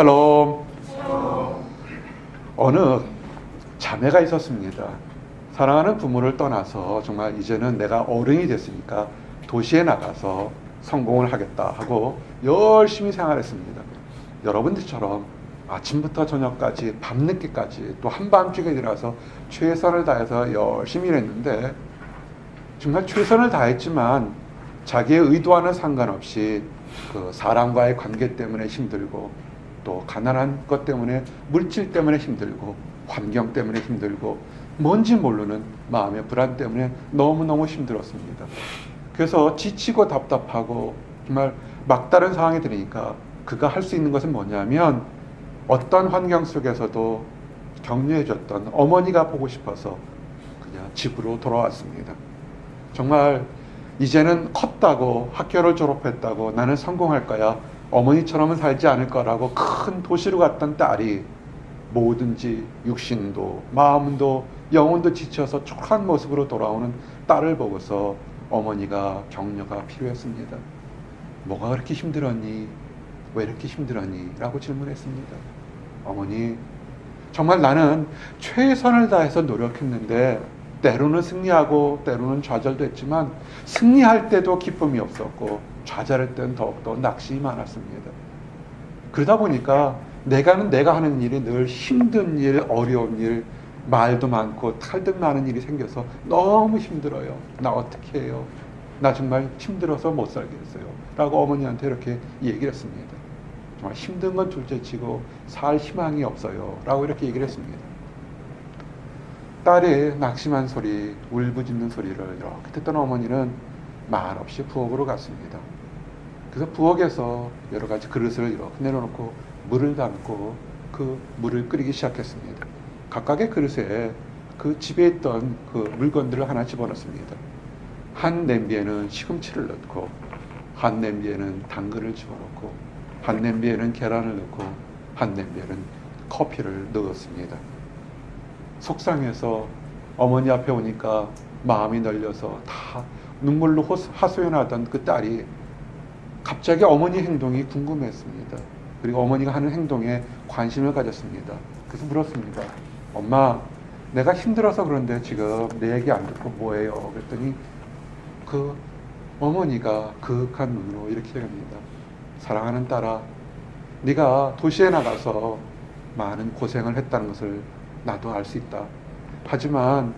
샬롬. 어느 자매가 있었습니다. 사랑하는 부모를 떠나서 정말 이제는 내가 어른이 됐으니까 도시에 나가서 성공을 하겠다 하고 열심히 생활했습니다. 여러분들처럼 아침부터 저녁까지 밤늦게까지 또 한밤중에 일어나서 최선을 다해서 열심히 일했는데 정말 최선을 다했지만 자기의 의도와는 상관없이 그 사람과의 관계 때문에 힘들고 또 가난한 것 때문에 물질 때문에 힘들고 환경 때문에 힘들고 뭔지 모르는 마음의 불안 때문에 너무너무 힘들었습니다. 그래서 지치고 답답하고 정말 막다른 상황이 되니까 그가 할 수 있는 것은 뭐냐면 어떤 환경 속에서도 격려해줬던 어머니가 보고 싶어서 그냥 집으로 돌아왔습니다. 정말 이제는 컸다고 학교를 졸업했다고 나는 성공할 거야 어머니처럼은 살지 않을 거라고 큰 도시로 갔던 딸이 뭐든지 육신도 마음도 영혼도 지쳐서 초라한 모습으로 돌아오는 딸을 보고서 어머니가 격려가 필요했습니다. 뭐가 그렇게 힘들었니? 왜 이렇게 힘들었니? 라고 질문했습니다. 어머니, 정말 나는 최선을 다해서 노력했는데 때로는 승리하고 때로는 좌절됐지만 승리할 때도 기쁨이 없었고 좌절할 때는 더욱더 낙심이 많았습니다. 그러다 보니까 내가는 내가 하는 일이 늘 힘든 일, 어려운 일, 말도 많고 탈도 많은 일이 생겨서 너무 힘들어요. 나 어떻게 해요? 나 정말 힘들어서 못 살겠어요. 라고 어머니한테 이렇게 얘기를 했습니다. 정말 힘든 건 둘째치고 살 희망이 없어요. 라고 이렇게 얘기를 했습니다. 딸의 낙심한 소리, 울부짖는 소리를 이렇게 듣던 어머니는 말없이 부엌으로 갔습니다. 그래서 부엌에서 여러 가지 그릇을 이렇게 내려놓고 물을 담고 그 물을 끓이기 시작했습니다. 각각의 그릇에 그 집에 있던 그 물건들을 하나 집어넣습니다. 한 냄비에는 시금치를 넣고 한 냄비에는 당근을 집어넣고 한 냄비에는 계란을 넣고 한 냄비에는 커피를 넣었습니다. 속상해서 어머니 앞에 오니까 마음이 널려서 다 눈물로 하소연하던 그 딸이 갑자기 어머니 행동이 궁금했습니다. 그리고 어머니가 하는 행동에 관심을 가졌습니다. 그래서 물었습니다. 엄마, 내가 힘들어서 그런데 지금 내 얘기 안 듣고 뭐해요? 그랬더니 그 어머니가 그윽한 눈으로 이렇게 얘기합니다. 사랑하는 딸아, 네가 도시에 나가서 많은 고생을 했다는 것을 나도 알 수 있다. 하지만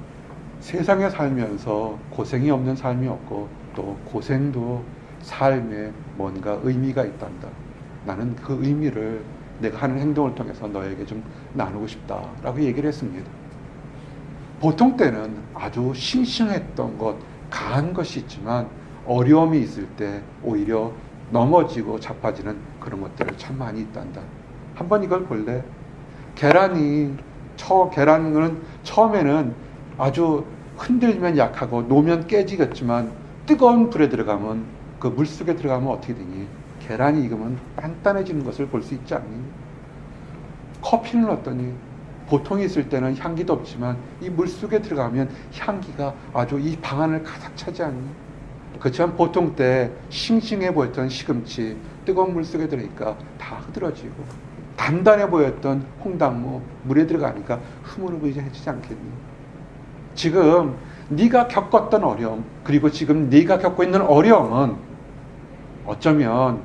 세상에 살면서 고생이 없는 삶이 없고 또 고생도 삶에 뭔가 의미가 있단다. 나는 그 의미를 내가 하는 행동을 통해서 너에게 좀 나누고 싶다라고 얘기를 했습니다. 보통 때는 아주 싱싱했던 것, 강한 것이 있지만 어려움이 있을 때 오히려 넘어지고 자빠지는 그런 것들을 참 많이 있단다. 한번 이걸 볼래? 계란이 처 계란은 처음에는 아주 흔들면 약하고 놓으면 깨지겠지만 뜨거운 불에 들어가면 그 물 속에 들어가면 어떻게 되니? 계란이 익으면 단단해지는 것을 볼 수 있지 않니? 커피는 어떠니? 보통이 있을 때는 향기도 없지만 이 물 속에 들어가면 향기가 아주 이 방안을 가득 차지 않니? 그렇지만 보통 때 싱싱해 보였던 시금치 뜨거운 물 속에 들어니까 다 흐드러지고 단단해 보였던 홍당무 물에 들어가니까 흐물흐물해지지 않겠니? 지금 네가 겪었던 어려움 그리고 지금 네가 겪고 있는 어려움은 어쩌면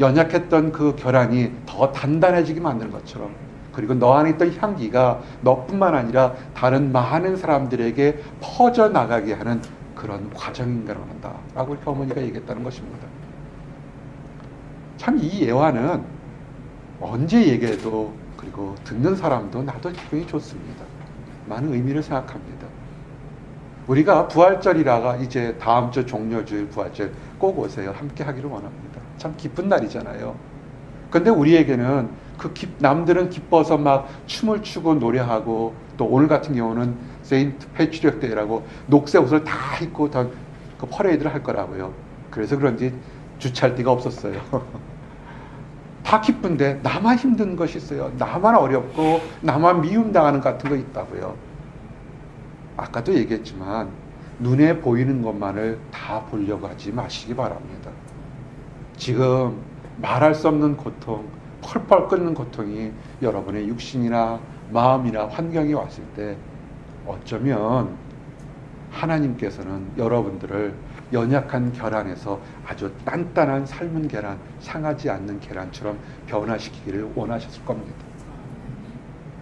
연약했던 그 결안이 더 단단해지게 만드는 것처럼 그리고 너 안에 있던 향기가 너뿐만 아니라 다른 많은 사람들에게 퍼져 나가게 하는 그런 과정인 거라고 한다 라고 이렇게 어머니가 얘기했다는 것입니다. 참 이 예화는 언제 얘기해도 그리고 듣는 사람도 나도 기분이 좋습니다. 많은 의미를 생각합니다. 우리가 부활절이라가 이제 다음 주 종료주일 부활절 꼭 오세요. 함께 하기를 원합니다. 참 기쁜 날이잖아요. 근데 우리에게는 그 기, 남들은 기뻐서 막 춤을 추고 노래하고 또 오늘 같은 경우는 세인트 패트리엇 데이라고 녹색 옷을 다 입고 다 그 퍼레이드를 할 거라고요. 그래서 그런지 주차할 데가 없었어요. 다 기쁜데 나만 힘든 것이 있어요. 나만 어렵고 나만 미움 당하는 것 같은 거 있다고요. 아까도 얘기했지만 눈에 보이는 것만을 다 보려고 하지 마시기 바랍니다. 지금 말할 수 없는 고통, 펄펄 끓는 고통이 여러분의 육신이나 마음이나 환경이 왔을 때 어쩌면 하나님께서는 여러분들을 연약한 계란에서 아주 단단한 삶은 계란, 상하지 않는 계란처럼 변화시키기를 원하셨을 겁니다.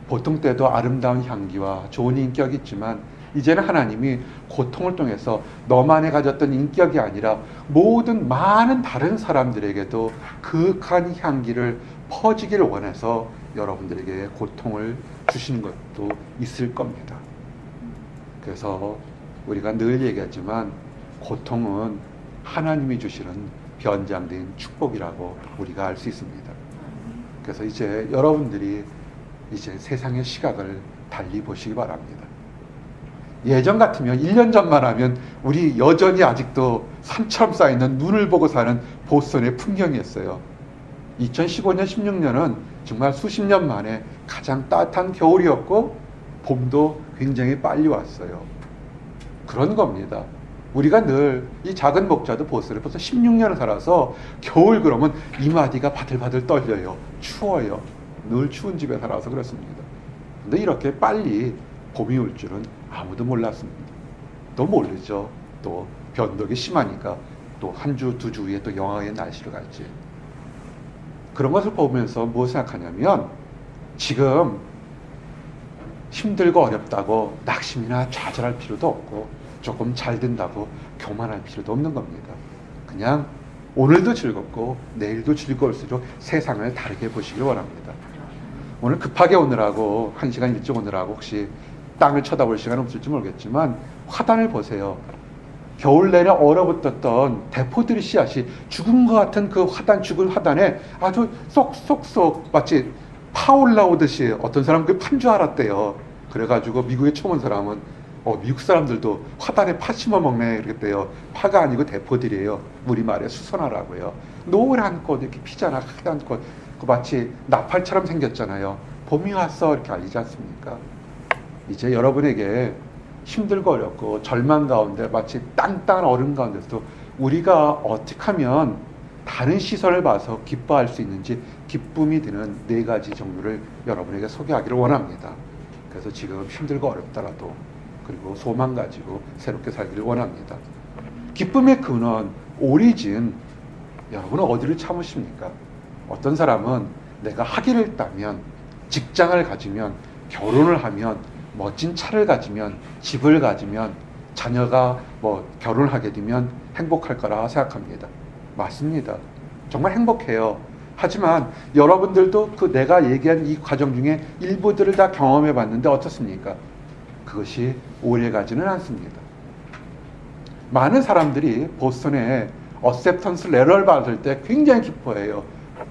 보통 때도 아름다운 향기와 좋은 인격이 있지만 이제는 하나님이 고통을 통해서 너만이 가졌던 인격이 아니라 모든 많은 다른 사람들에게도 그윽한 향기를 퍼지기를 원해서 여러분들에게 고통을 주시는 것도 있을 겁니다. 그래서 우리가 늘 얘기하지만 고통은 하나님이 주시는 변장된 축복이라고 우리가 알 수 있습니다. 그래서 이제 여러분들이 이제 세상의 시각을 달리 보시기 바랍니다. 예전 같으면 1년 전만 하면 우리 여전히 아직도 산처럼 쌓이는 눈을 보고 사는 보스턴의 풍경이었어요. 2015년, 16년은 정말 수십 년 만에 가장 따뜻한 겨울이었고 봄도 굉장히 빨리 왔어요. 그런 겁니다. 우리가 늘 이 작은 목자도 보스를 벌써 16년을 살아서 겨울 그러면 이마디가 바들바들 떨려요. 추워요. 늘 추운 집에 살아서 그렇습니다. 근데 이렇게 빨리 봄이 올 줄은 아무도 몰랐습니다. 또 모르죠. 또 변덕이 심하니까 또 한 주, 두 주 후에 또 영하의 날씨로 갈지. 그런 것을 보면서 뭐 생각하냐면 지금 힘들고 어렵다고 낙심이나 좌절할 필요도 없고 조금 잘 된다고 교만할 필요도 없는 겁니다. 그냥 오늘도 즐겁고 내일도 즐거울수록 세상을 다르게 보시길 원합니다. 오늘 급하게 오느라고 한 시간 일찍 오느라고 혹시 땅을 쳐다볼 시간 없을지 모르겠지만 화단을 보세요. 겨울 내내 얼어붙었던 대포들의 씨앗이 죽은 것 같은 그 화단 죽은 화단에 아주 쏙쏙쏙 마치 파 올라오듯이 어떤 사람은 그게 판줄 알았대요. 그래가지고 미국에 처음 온 사람은 어, 미국 사람들도 화단에 파 심어 먹네 이랬대요. 파가 아니고 대포들이에요. 우리말에 수선화라고요. 노란 꽃 이렇게 피잖아. 하얀 꽃. 그 마치 나팔처럼 생겼잖아요. 봄이 왔어 이렇게 알리지 않습니까? 이제 여러분에게 힘들고 어렵고 절망 가운데 마치 땅땅한 얼음 가운데서도 우리가 어떻게 하면 다른 시선을 봐서 기뻐할 수 있는지 기쁨이 드는 네 가지 종류를 여러분에게 소개하기를 원합니다. 그래서 지금 힘들고 어렵더라도 그리고 소망 가지고 새롭게 살기를 원합니다. 기쁨의 근원, 오리진 여러분은 어디를 참으십니까? 어떤 사람은 내가 학위를 따면 직장을 가지면 결혼을 하면 멋진 차를 가지면 집을 가지면 자녀가 뭐 결혼하게 되면 행복할 거라 생각합니다. 맞습니다. 정말 행복해요. 하지만 여러분들도 그 내가 얘기한 이 과정 중에 일부들을 다 경험해 봤는데 어떻습니까? 그것이 오래 가지는 않습니다. 많은 사람들이 보스턴에 어셉턴스 레터를 받을 때 굉장히 기뻐해요.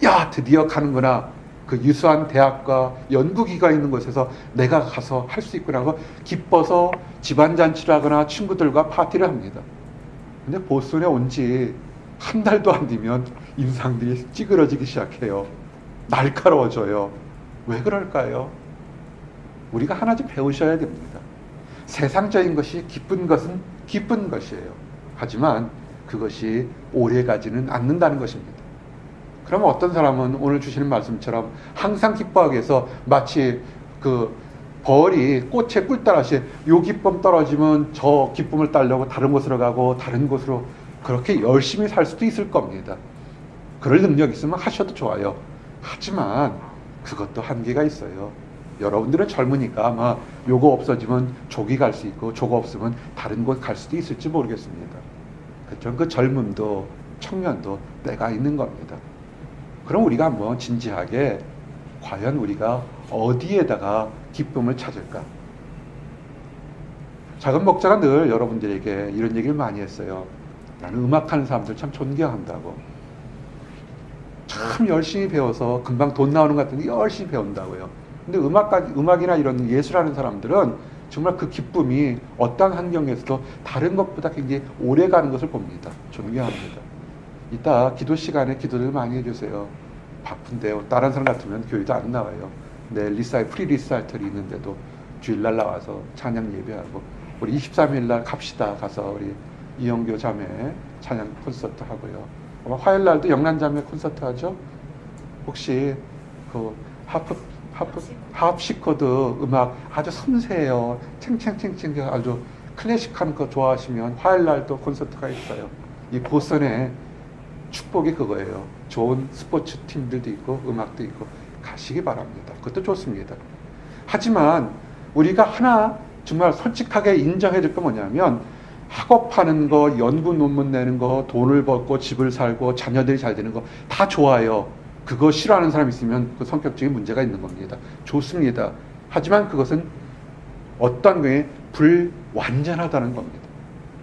야, 드디어 가는구나. 그 유수한 대학과 연구기가 있는 곳에서 내가 가서 할 수 있구나 하고 기뻐서 집안 잔치를 하거나 친구들과 파티를 합니다. 근데 보스턴에 온 지 한 달도 안 되면 인상들이 찌그러지기 시작해요. 날카로워져요. 왜 그럴까요? 우리가 하나 좀 배우셔야 됩니다. 세상적인 것이 기쁜 것은 기쁜 것이에요. 하지만 그것이 오래 가지는 않는다는 것입니다. 그러면 어떤 사람은 오늘 주시는 말씀처럼 항상 기뻐하기 위해서 마치 그 벌이 꽃에 꿀 따라시 요 기쁨 떨어지면 저 기쁨을 따려고 다른 곳으로 가고 다른 곳으로 그렇게 열심히 살 수도 있을 겁니다. 그럴 능력 있으면 하셔도 좋아요. 하지만 그것도 한계가 있어요. 여러분들은 젊으니까 아마 요거 없어지면 조기 갈 수 있고 저거 없으면 다른 곳 갈 수도 있을지 모르겠습니다. 그렇죠? 그 젊음도 청년도 때가 있는 겁니다. 그럼 우리가 한번 진지하게 과연 우리가 어디에다가 기쁨을 찾을까? 작은 목자가 늘 여러분들에게 이런 얘기를 많이 했어요. 나는 음악하는 사람들 참 존경한다고. 참 열심히 배워서 금방 돈 나오는 것 같은 데 열심히 배운다고요. 근데 음악, 음악이나 이런 예술하는 사람들은 정말 그 기쁨이 어떤 환경에서도 다른 것보다 굉장히 오래 가는 것을 봅니다. 존경합니다. 이따 기도 시간에 기도를 많이 해주세요. 바쁜데요. 다른 사람 같으면 교회도 안 나와요. 내 리사이 프리 리사이틀이 있는데도 주일날 나와서 찬양 예배하고 우리 23일 날 갑시다 가서 우리 이영교 자매 찬양 콘서트 하고요. 아마 화요일 날도 영란 자매 콘서트 하죠. 혹시 그 하프 하프 하프시코드 음악 아주 섬세해요. 챙챙챙챙 아주 클래식한 거 좋아하시면 화요일 날도 콘서트가 있어요. 이 보선의 축복이 그거예요. 좋은 스포츠 팀들도 있고 음악도 있고 가시기 바랍니다. 그것도 좋습니다. 하지만 우리가 하나 정말 솔직하게 인정해 줄건 뭐냐면 학업하는 거, 연구 논문 내는 거, 돈을 벌고 집을 살고 자녀들이 잘 되는 거 다 좋아요. 그거 싫어하는 사람 있으면 그 성격적인 문제가 있는 겁니다. 좋습니다. 하지만 그것은 어떤 경우에 불완전하다는 겁니다.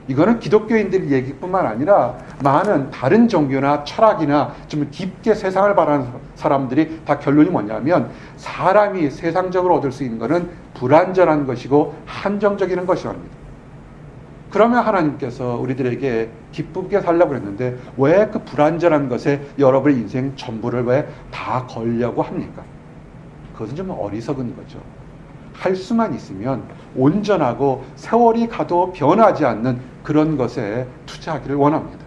이거는 기독교인들 얘기뿐만 아니라 많은 다른 종교나 철학이나 좀 깊게 세상을 바라는 사람들이 다 결론이 뭐냐면 사람이 세상적으로 얻을 수 있는 것은 불완전한 것이고 한정적인 것이랍니다. 그러면 하나님께서 우리들에게 기쁘게 살라고 했는데 왜 그 불완전한 것에 여러분의 인생 전부를 왜 다 걸려고 합니까? 그것은 좀 어리석은 거죠. 할 수만 있으면 온전하고 세월이 가도 변하지 않는 그런 것에 투자하기를 원합니다.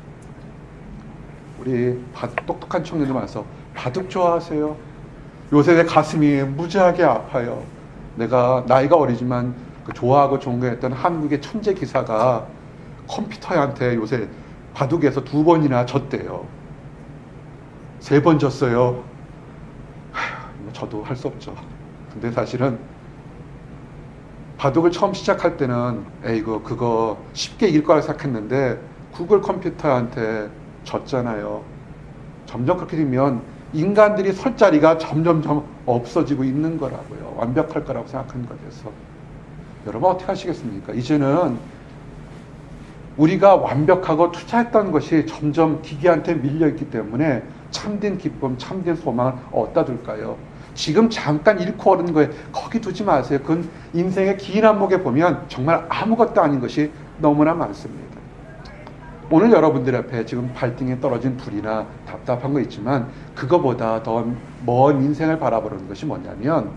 우리 바- 똑똑한 청년들 많아서 바둑 좋아하세요? 요새 내 가슴이 무지하게 아파요. 내가 나이가 어리지만 그 좋아하고 존경했던 한국의 천재 기사가 컴퓨터한테 요새 바둑에서 두 번이나 졌대요. 세 번 졌어요. 아휴, 뭐 저도 할 수 없죠. 근데 사실은 바둑을 처음 시작할 때는 에이고 그거 쉽게 이길 거라 생각했는데 구글 컴퓨터한테 졌잖아요. 점점 그렇게 되면 인간들이 설 자리가 점점점 없어지고 있는 거라고요. 완벽할 거라고 생각하는 것에서 여러분 어떻게 하시겠습니까? 이제는 우리가 완벽하고 투자했던 것이 점점 기계한테 밀려 있기 때문에 참된 기쁨, 참된 소망을 어디다 둘까요? 지금 잠깐 잃고 오는 거에 거기 두지 마세요. 그건 인생의 긴 안목에 보면 정말 아무것도 아닌 것이 너무나 많습니다. 오늘 여러분들 앞에 지금 발등에 떨어진 불이나 답답한 거 있지만 그거보다 더 먼 인생을 바라보는 것이 뭐냐면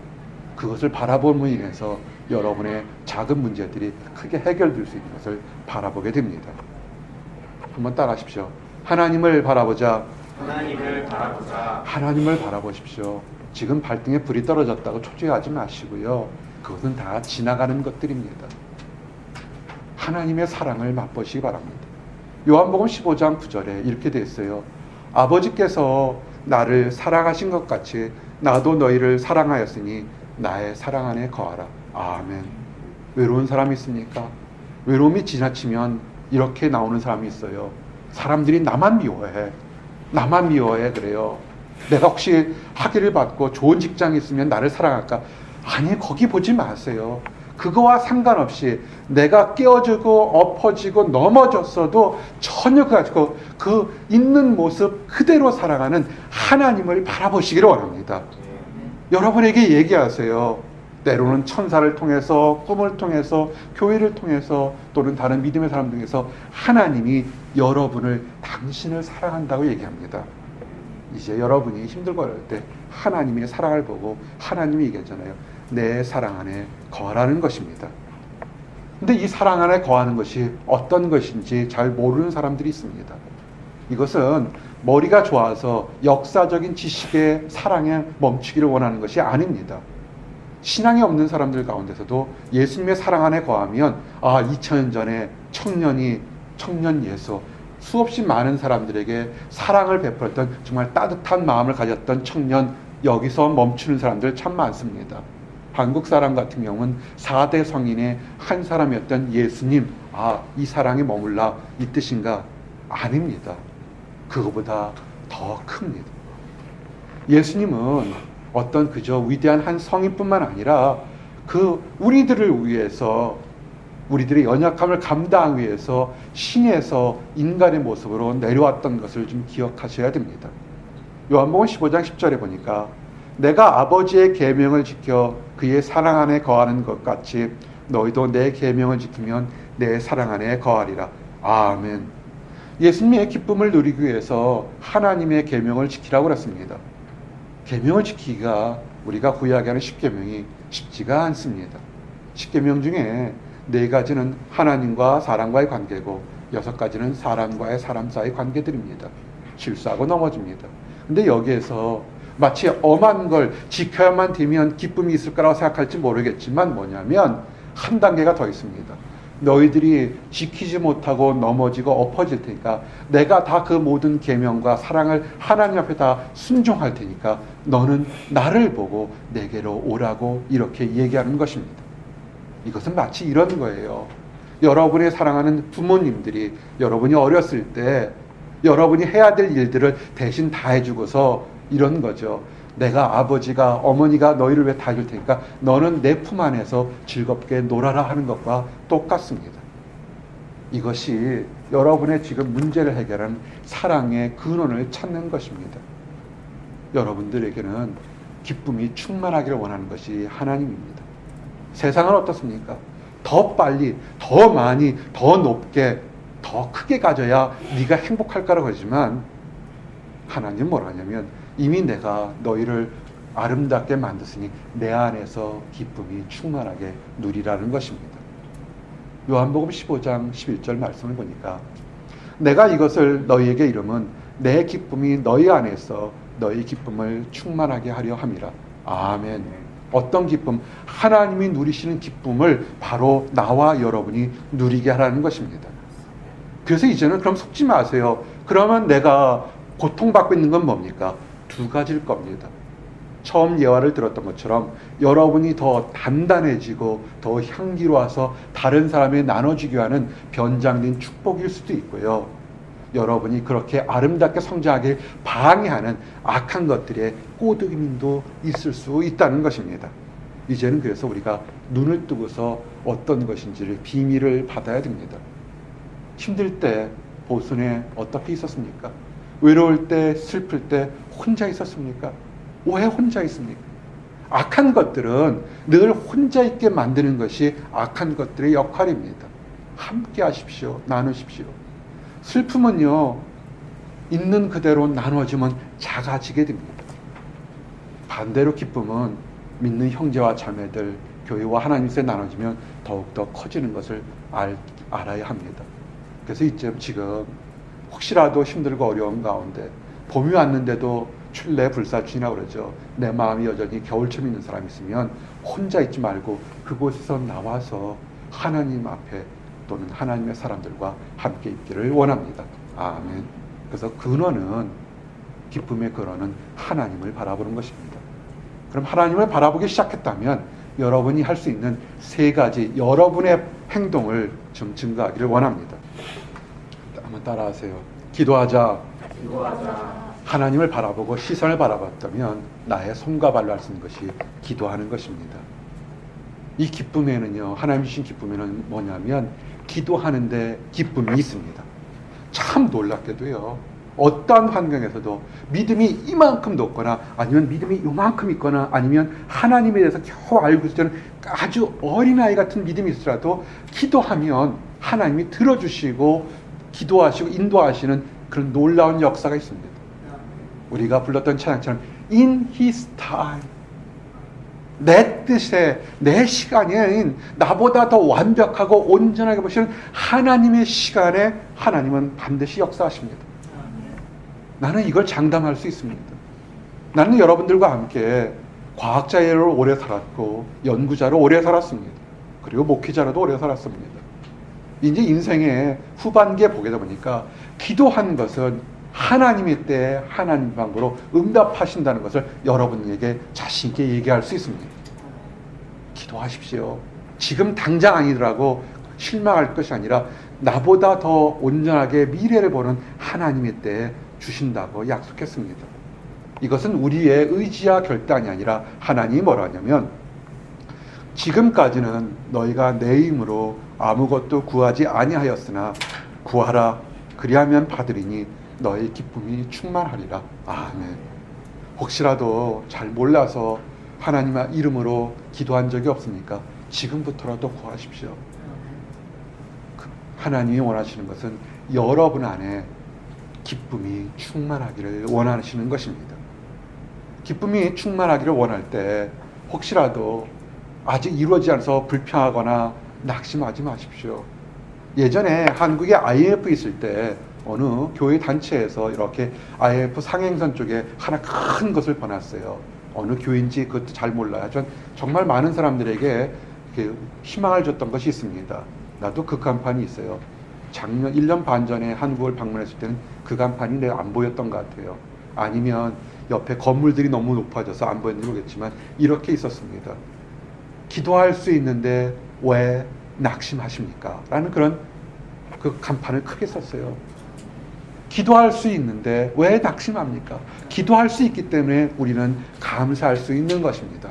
그것을 바라봄으로 인해서 여러분의 작은 문제들이 크게 해결될 수 있는 것을 바라보게 됩니다. 한번 따라하십시오. 하나님을 바라보자. 하나님을 바라보자. 하나님을 바라보십시오. 지금 발등에 불이 떨어졌다고 초조해하지 마시고요. 그것은 다 지나가는 것들입니다. 하나님의 사랑을 맛보시기 바랍니다. 요한복음 15장 9절에 이렇게 돼 있어요. 아버지께서 나를 사랑하신 것 같이 나도 너희를 사랑하였으니 나의 사랑 안에 거하라. 아멘. 외로운 사람이 있습니까? 외로움이 지나치면 이렇게 나오는 사람이 있어요. 사람들이 나만 미워해. 나만 미워해. 그래요. 내가 혹시 학위를 받고 좋은 직장이 있으면 나를 사랑할까? 아니, 거기 보지 마세요. 그거와 상관없이 내가 깨어지고 엎어지고 넘어졌어도 전혀 그 가지고 그 있는 모습 그대로 살아가는 하나님을 바라보시기를 원합니다. 여러분에게 얘기하세요. 때로는 천사를 통해서 꿈을 통해서 교회를 통해서 또는 다른 믿음의 사람 중에서 하나님이 여러분을 당신을 사랑한다고 얘기합니다. 이제 여러분이 힘들고 어려울 때 하나님의 사랑을 보고 하나님이 얘기하잖아요. 내 사랑 안에 거하라는 것입니다. 근데 이 사랑 안에 거하는 것이 어떤 것인지 잘 모르는 사람들이 있습니다. 이것은 머리가 좋아서 역사적인 지식의 사랑에 멈추기를 원하는 것이 아닙니다. 신앙이 없는 사람들 가운데서도 예수님의 사랑 안에 거하면 아 2000년 전에 청년이 청년 예수 수없이 많은 사람들에게 사랑을 베풀었던 정말 따뜻한 마음을 가졌던 청년 여기서 멈추는 사람들 참 많습니다. 한국 사람 같은 경우는 4대 성인의 한 사람이었던 예수님 아 이 사랑에 머물라 이 뜻인가 아닙니다. 그거보다 더 큽니다. 예수님은 어떤 그저 위대한 한 성인뿐만 아니라 그 우리들을 위해서 우리들의 연약함을 감당하기 위해서 신에서 인간의 모습으로 내려왔던 것을 좀 기억하셔야 됩니다. 요한복음 15장 10절에 보니까 내가 아버지의 계명을 지켜 그의 사랑 안에 거하는 것 같이 너희도 내 계명을 지키면 내 사랑 안에 거하리라. 아멘. 예수님의 기쁨을 누리기 위해서 하나님의 계명을 지키라고 그랬습니다. 계명을 지키기가 우리가 구약에 하는 십계명이 쉽지가 않습니다. 십계명 중에 네 가지는 하나님과 사람과의 관계고 여섯 가지는 사람과의 사람 사이의 관계들입니다. 실수하고 넘어집니다. 근데 여기에서 마치 엄한 걸 지켜야만 되면 기쁨이 있을 거라고 생각할지 모르겠지만 뭐냐면 한 단계가 더 있습니다. 너희들이 지키지 못하고 넘어지고 엎어질 테니까 내가 다 그 모든 계명과 사랑을 하나님 앞에 다 순종할 테니까 너는 나를 보고 내게로 오라고 이렇게 얘기하는 것입니다. 이것은 마치 이런 거예요. 여러분의 사랑하는 부모님들이 여러분이 어렸을 때 여러분이 해야 될 일들을 대신 다 해주고서 이런 거죠. 내가 아버지가 어머니가 너희를 왜 다 해줄 테니까 너는 내 품 안에서 즐겁게 놀아라 하는 것과 똑같습니다. 이것이 여러분의 지금 문제를 해결하는 사랑의 근원을 찾는 것입니다. 여러분들에게는 기쁨이 충만하기를 원하는 것이 하나님입니다. 세상은 어떻습니까? 더 빨리, 더 많이, 더 높게, 더 크게 가져야 네가 행복할 거라고 하지만 하나님 뭐라냐면 이미 내가 너희를 아름답게 만드으니 내 안에서 기쁨이 충만하게 누리라는 것입니다. 요한복음 15장 11절 말씀을 보니까 내가 이것을 너희에게 이름은 내 기쁨이 너희 안에서 너희 기쁨을 충만하게 하려 함이라. 아멘. 어떤 기쁨? 하나님이 누리시는 기쁨을 바로 나와 여러분이 누리게 하라는 것입니다. 그래서 이제는 그럼 속지 마세요. 그러면 내가 고통받고 있는 건 뭡니까? 두 가지일 겁니다. 처음 예화를 들었던 것처럼 여러분이 더 단단해지고 더 향기로워서 다른 사람에 나눠주기 위하는 변장된 축복일 수도 있고요. 여러분이 그렇게 아름답게 성장하길 방해하는 악한 것들의 꼬드김도 있을 수 있다는 것입니다. 이제는 그래서 우리가 눈을 뜨고서 어떤 것인지를 비밀을 받아야 됩니다. 힘들 때 보순에 어떻게 있었습니까? 외로울 때, 슬플 때 혼자 있었습니까? 왜 혼자 있습니까? 악한 것들은 늘 혼자 있게 만드는 것이 악한 것들의 역할입니다. 함께 하십시오. 나누십시오. 슬픔은요, 있는 그대로 나눠지면 작아지게 됩니다. 반대로 기쁨은 믿는 형제와 자매들, 교회와 하나님께 나눠지면 더욱더 커지는 것을 알, 알아야 합니다. 그래서 이쯤 지금 혹시라도 힘들고 어려운 가운데 봄이 왔는데도 출래 불사춘이라고 그러죠. 내 마음이 여전히 겨울쯤 있는 사람이 있으면 혼자 있지 말고 그곳에서 나와서 하나님 앞에 또는 하나님의 사람들과 함께 있기를 원합니다. 아멘. 그래서 근원은 기쁨의 근원은 하나님을 바라보는 것입니다. 그럼 하나님을 바라보기 시작했다면 여러분이 할 수 있는 세 가지 여러분의 행동을 좀 증가하기를 원합니다. 한번 따라하세요. 기도하자. 기도하자. 하나님을 바라보고 시선을 바라봤다면 나의 손과 발로 할 수 있는 것이 기도하는 것입니다. 이 기쁨에는요, 하나님 주신 기쁨에는 뭐냐면 기도하는데 기쁨이 있습니다. 참 놀랍게도요, 어떠한 환경에서도 믿음이 이만큼 높거나 아니면 믿음이 요만큼 있거나 아니면 하나님에 대해서 겨우 알고 있을 때는 아주 어린아이 같은 믿음이 있더라도 기도하면 하나님이 들어주시고 기도하시고 인도하시는 그런 놀라운 역사가 있습니다. 우리가 불렀던 찬양처럼 In His time 내 뜻에 내 아닌 나보다 더 완벽하고 온전하게 보시는 하나님의 시간에 하나님은 반드시 역사하십니다. 나는 이걸 장담할 수 있습니다. 나는 여러분들과 함께 과학자로 오래 살았고 연구자로 오래 살았습니다. 그리고 목회자로도 오래 살았습니다. 이제 인생의 후반기에 보게 되다 보니까 기도한 것은 하나님의 때에 하나님 방법으로 응답하신다는 것을 여러분에게 자신 있게 얘기할 수 있습니다. 기도하십시오. 지금 당장 아니더라고 실망할 것이 아니라 나보다 더 온전하게 미래를 보는 하나님의 때에 주신다고 약속했습니다. 이것은 우리의 의지와 결단이 아니라 하나님이 뭐라 하냐면 지금까지는 너희가 내 힘으로 아무것도 구하지 아니하였으나 구하라 그리하면 받으리니 너의 기쁨이 충만하리라. 아멘. 혹시라도 잘 몰라서 하나님의 이름으로 기도한 적이 없습니까? 지금부터라도 구하십시오. 그 하나님이 원하시는 것은 여러분 안에 기쁨이 충만하기를 원하시는 것입니다. 기쁨이 충만하기를 원할 때 혹시라도 아직 이루어지지 않아서 불평하거나 낙심하지 마십시오. 예전에 한국에 IMF 있을 때 어느 교회 단체에서 이렇게 IF 상행선 쪽에 하나 큰 것을 보냈어요. 어느 교회인지 그것도 잘 몰라요. 전 정말 많은 사람들에게 희망을 줬던 것이 있습니다. 나도 그 간판이 있어요. 작년 1년 반 전에 한국을 방문했을 때는 그 간판이 내가 안 보였던 것 같아요. 아니면 옆에 건물들이 너무 높아져서 안 보였는지 모르겠지만 이렇게 있었습니다. 기도할 수 있는데 왜 낙심하십니까? 라는 그런 그 간판을 크게 썼어요. 기도할 수 있는데 왜 낙심합니까? 기도할 수 있기 때문에 우리는 감사할 수 있는 것입니다.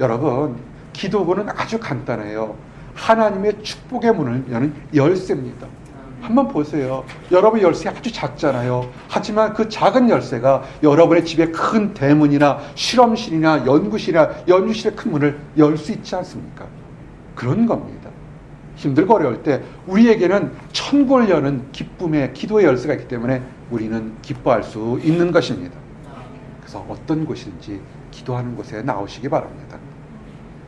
여러분, 기도구는 아주 간단해요. 하나님의 축복의 문을 여는 열쇠입니다. 한번 보세요. 여러분 열쇠 아주 작잖아요. 하지만 그 작은 열쇠가 여러분의 집에 큰 대문이나 실험실이나 연구실이나 연주실의 큰 문을 열 수 있지 않습니까? 그런 겁니다. 힘들고 어려울 때 우리에게는 천국을 여는 기쁨의 기도의 열쇠가 있기 때문에 우리는 기뻐할 수 있는 것입니다. 그래서 어떤 곳인지 기도하는 곳에 나오시기 바랍니다.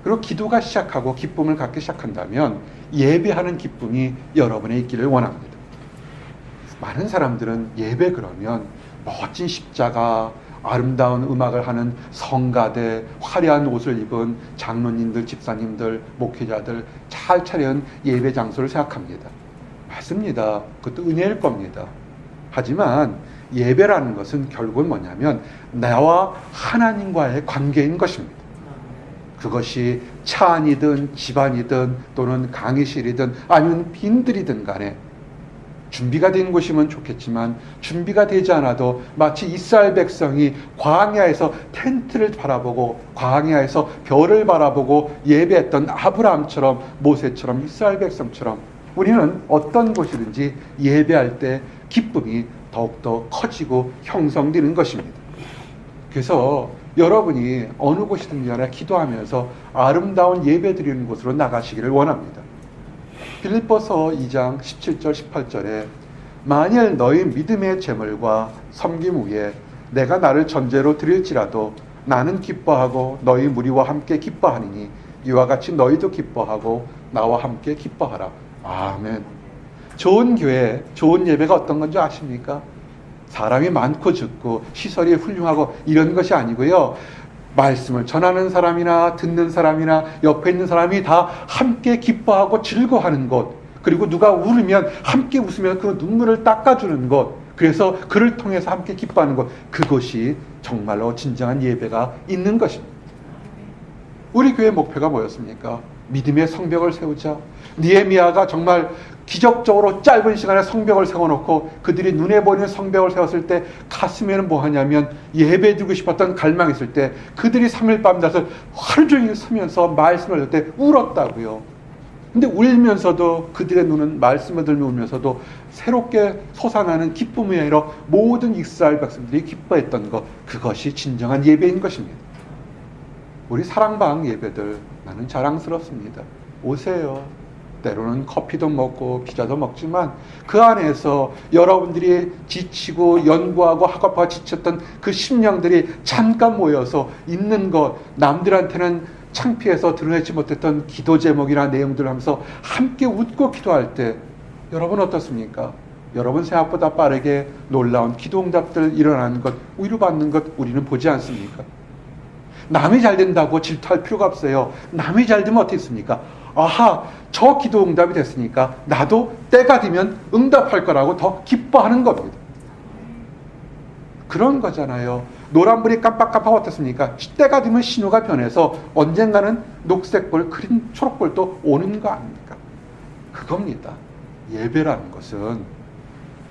그리고 기도가 시작하고 기쁨을 갖기 시작한다면 예배하는 기쁨이 여러분의 있기를 원합니다. 많은 사람들은 예배 그러면 멋진 십자가, 아름다운 음악을 하는 성가대, 화려한 옷을 입은 장로님들, 집사님들, 목회자들 잘 차려온 예배 장소를 생각합니다. 맞습니다. 그것도 은혜일 겁니다. 하지만 예배라는 것은 결국은 뭐냐면 나와 하나님과의 관계인 것입니다. 그것이 차 안이든 집안이든 또는 강의실이든 아니면 빈들이든 간에 준비가 된 곳이면 좋겠지만 준비가 되지 않아도 마치 이스라엘 백성이 광야에서 텐트를 바라보고 광야에서 별을 바라보고 예배했던 아브라함처럼 모세처럼 이스라엘 백성처럼 우리는 어떤 곳이든지 예배할 때 기쁨이 더욱더 커지고 형성되는 것입니다. 그래서 여러분이 어느 곳이든지 간에 기도하면서 아름다운 예배 드리는 곳으로 나가시기를 원합니다. 빌립보서 2장 17절 18절에 만일 너희 믿음의 재물과 섬김 후에 내가 나를 전제로 드릴지라도 나는 기뻐하고 너희 무리와 함께 기뻐하니니 이와 같이 너희도 기뻐하고 나와 함께 기뻐하라. 아멘. 좋은 교회, 좋은 예배가 어떤 건지 아십니까? 사람이 많고 적고 시설이 훌륭하고 이런 것이 아니고요. 말씀을 전하는 사람이나 듣는 사람이나 옆에 있는 사람이 다 함께 기뻐하고 즐거워하는 것. 그리고 누가 울으면 함께 웃으면 그 눈물을 닦아주는 것. 그래서 그를 통해서 함께 기뻐하는 것. 그것이 정말로 진정한 예배가 있는 것입니다. 우리 교회 목표가 뭐였습니까? 믿음의 성벽을 세우자. 니에미아가 정말 기적적으로 짧은 시간에 성벽을 세워놓고 그들이 눈에 보이는 성벽을 세웠을 때 가슴에는 뭐 하냐면 예배 드리고 싶었던 갈망이 있을 때 그들이 3일 밤 낮을 하루 종일 서면서 말씀을 할 때 울었다고요. 근데 울면서도 그들의 눈은 말씀을 들며 울면서도 새롭게 솟아나는 기쁨이 아니라 모든 이스라엘 백성들이 기뻐했던 것 그것이 진정한 예배인 것입니다. 우리 사랑방 예배들 나는 자랑스럽습니다. 오세요. 때로는 커피도 먹고 피자도 먹지만 그 안에서 여러분들이 지치고 연구하고 학업하고 지쳤던 그 심령들이 잠깐 모여서 있는 것 남들한테는 창피해서 드러내지 못했던 기도 제목이나 내용들을 하면서 함께 웃고 기도할 때 여러분 어떻습니까? 여러분 생각보다 빠르게 놀라운 기도 응답들 일어나는 것, 위로받는 것 우리는 보지 않습니까? 남이 잘 된다고 질투할 필요가 없어요. 남이 잘 되면 어떻게 습니까 아하, 저 기도 응답이 됐으니까 나도 때가 되면 응답할 거라고 더 기뻐하는 겁니다. 그런 거잖아요. 노란불이 깜빡깜빡 어떻습니까? 때가 되면 신호가 변해서 언젠가는 녹색불, 그린 초록불도 오는 거 아닙니까? 그겁니다. 예배라는 것은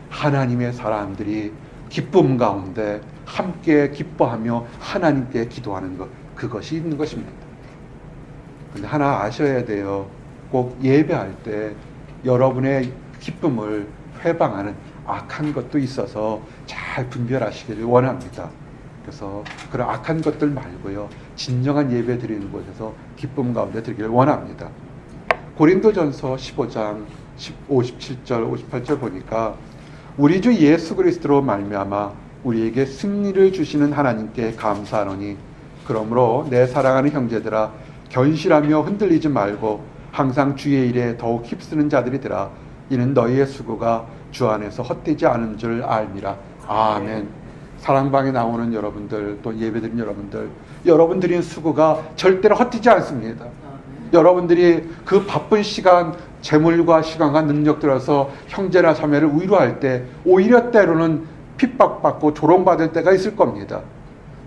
하나님의 사람들이 기쁨 가운데 함께 기뻐하며 하나님께 기도하는 것, 그것이 있는 것입니다. 근데 하나 아셔야 돼요. 꼭 예배할 때 여러분의 기쁨을 회방하는 악한 것도 있어서 잘 분별하시기를 원합니다. 그래서 그런 악한 것들 말고요. 진정한 예배 드리는 곳에서 기쁨 가운데 드리기를 원합니다. 고린도전서 15장 57절 58절 보니까 우리 주 예수 그리스도로 말미암아 우리에게 승리를 주시는 하나님께 감사하노니 그러므로 내 사랑하는 형제들아 견실하며 흔들리지 말고 항상 주의 일에 더욱 힘쓰는 자들이더라 이는 너희의 수고가 주 안에서 헛되지 않은 줄 알미라. 아멘. 사랑방에 나오는 여러분들 또 예배드린 여러분들 여러분들의 수고가 절대로 헛되지 않습니다. 여러분들이 그 바쁜 시간 재물과 시간과 능력 들어서 형제나 자매를 위로할 때 오히려 때로는 핍박받고 조롱받을 때가 있을 겁니다.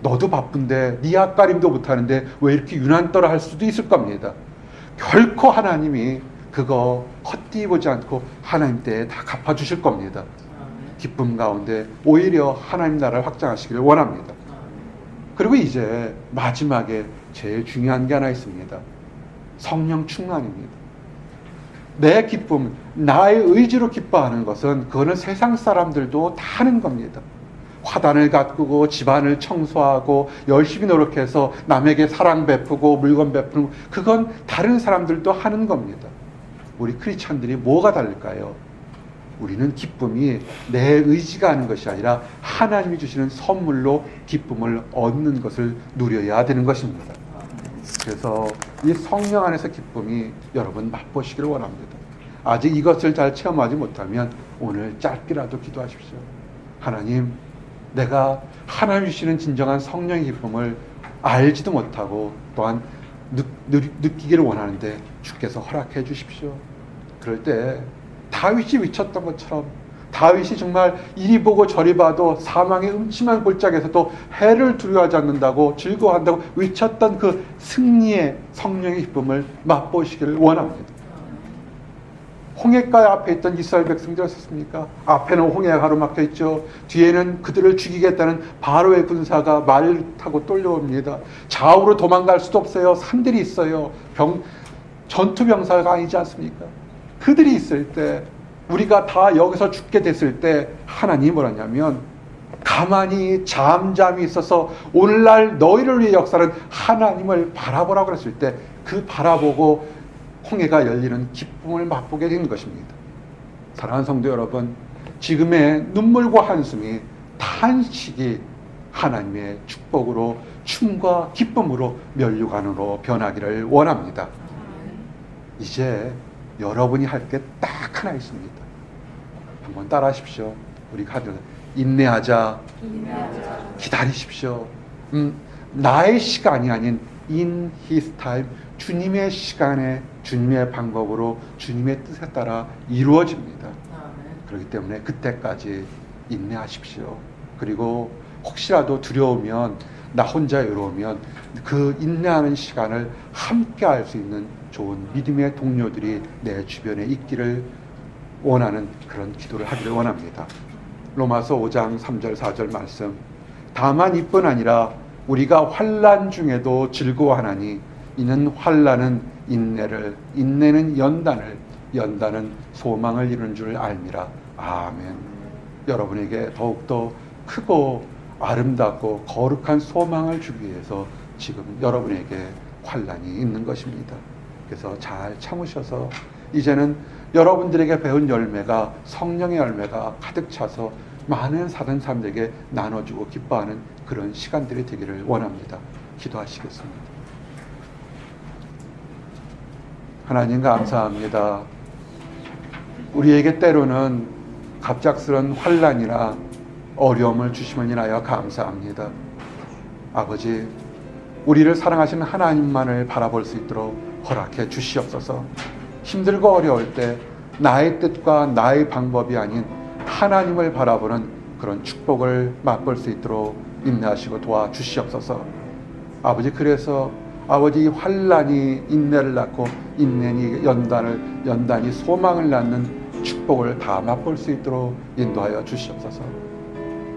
너도 바쁜데 네 앞가림도 못하는데 왜 이렇게 유난떠라 할 수도 있을 겁니다. 결코 하나님이 그거 헛되이 보지 않고 하나님 때에 다 갚아주실 겁니다. 기쁨 가운데 오히려 하나님 나라를 확장하시기를 원합니다. 그리고 이제 마지막에 제일 중요한 게 하나 있습니다. 성령 충만입니다. 내 기쁨, 나의 의지로 기뻐하는 것은 그거는 세상 사람들도 다 하는 겁니다. 화단을 가꾸고 집안을 청소하고 열심히 노력해서 남에게 사랑 베푸고 물건 베푸는 거, 그건 다른 사람들도 하는 겁니다. 우리 크리스찬들이 뭐가 다를까요? 우리는 기쁨이 내 의지가 하는 것이 아니라 하나님이 주시는 선물로 기쁨을 얻는 것을 누려야 되는 것입니다. 그래서 이 성령 안에서 기쁨이 여러분 맛보시기를 원합니다. 아직 이것을 잘 체험하지 못하면 오늘 짧게라도 기도하십시오. 하나님, 내가 하나님 주시는 진정한 성령의 기쁨을 알지도 못하고 또한 느, 느, 느끼기를 원하는데 주께서 허락해 주십시오. 그럴 때 다윗이 외쳤던 것처럼 다윗이 정말 이리 보고 저리 봐도 사망의 음침한 골짜기에서도 해를 두려워하지 않는다고 즐거워한다고 외쳤던 그 승리의 성령의 기쁨을 맛보시기를 원합니다. 홍해가 앞에 있던 이스라엘 백성들 어떻습니까? 앞에는 홍해가 가로막혀 있죠. 뒤에는 그들을 죽이겠다는 바로의 군사가 말을 타고 떨려옵니다. 좌우로 도망갈 수도 없어요. 산들이 있어요. 병 전투 병사가 아니지 않습니까? 그들이 있을 때 우리가 다 여기서 죽게 됐을 때 하나님이 뭐라냐면 가만히 잠잠히 있어서 오늘날 너희를 위해 역사는 하나님을 바라보라고 그랬을 때 그 바라보고 홍해가 열리는 기쁨을 맛보게 된 것입니다. 사랑하는 성도 여러분, 지금의 눈물과 한숨이 탄식이 하나님의 축복으로 춤과 기쁨으로 면류관으로 변하기를 원합니다. 이제 여러분이 할 게 딱 하나 있습니다. 한번 따라 하십시오. 우리 가들 인내하자. 기다리십시오. 음, 나의 시간이 아닌 in his time 주님의 시간에 주님의 방법으로 주님의 뜻에 따라 이루어집니다. 그렇기 때문에 그때까지 인내하십시오. 그리고 혹시라도 두려우면 나 혼자 외로우면 그 인내하는 시간을 함께 할 수 있는 좋은 믿음의 동료들이 내 주변에 있기를 원하는 그런 기도를 하기를 원합니다. 로마서 5장 3절 4절 말씀. 다만 이뿐 아니라 우리가 환난 중에도 즐거워하나니 이는 환난은 인내를 인내는 연단을 연단은 소망을 이루는 줄 알미라. 아멘. 여러분에게 더욱더 크고 아름답고 거룩한 소망을 주기 위해서 지금 여러분에게 환란이 있는 것입니다. 그래서 잘 참으셔서 이제는 여러분들에게 배운 열매가 성령의 열매가 가득 차서 많은 사는 사람들에게 나눠주고 기뻐하는 그런 시간들이 되기를 원합니다. 기도하시겠습니다. 하나님 감사합니다. 우리에게 때로는 갑작스런 환란이나 어려움을 주심을 인하여 감사합니다. 아버지, 우리를 사랑하시는 하나님만을 바라볼 수 있도록 허락해 주시옵소서. 힘들고 어려울 때 나의 뜻과 나의 방법이 아닌 하나님을 바라보는 그런 축복을 맛볼 수 있도록 인내하시고 도와 주시옵소서. 아버지 그래서 아버지 환란이 인내를 낳고 인내니 연단을 연단이 소망을 낳는 축복을 다 맛볼 수 있도록 인도하여 주시옵소서.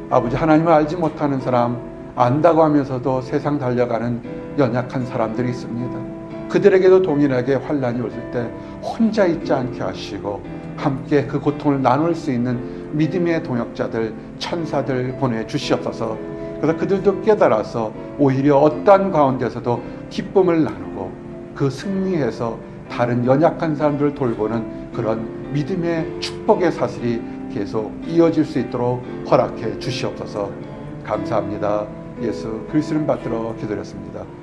아버지 하나님을 알지 못하는 사람 안다고 하면서도 세상 달려가는 연약한 사람들이 있습니다. 그들에게도 동일하게 환란이 왔을 때 혼자 있지 않게 하시고 함께 그 고통을 나눌 수 있는 믿음의 동역자들 천사들 보내 주시옵소서. 그래서 그들도 깨달아서 오히려 어떠한 가운데서도 기쁨을 나누고 그 승리해서 다른 연약한 사람들을 돌보는 그런 믿음의 축복의 사슬이 계속 이어질 수 있도록 허락해 주시옵소서. 감사합니다. 예수 그리스도를 받들어 기도했습니다.